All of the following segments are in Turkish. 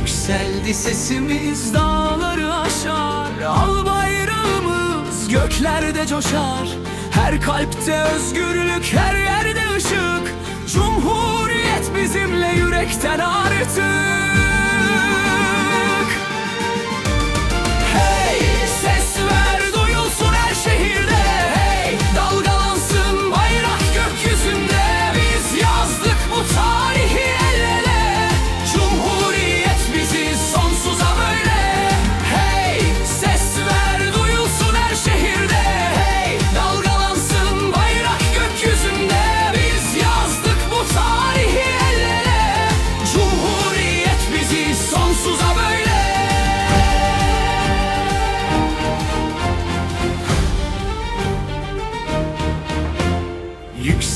Yükseldi sesimiz dağları aşar. Al bayrağımız göklerde coşar. Her kalpte özgürlük her yerde ışık. Cumhuriyet bizimle yürekten artık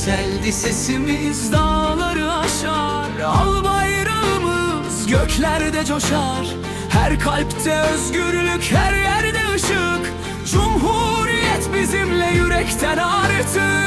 Yükseldi sesimiz dağları aşar. Al bayrağımız göklerde coşar. Her kalpte özgürlük her yerde ışık. Cumhuriyet bizimle yürekten artık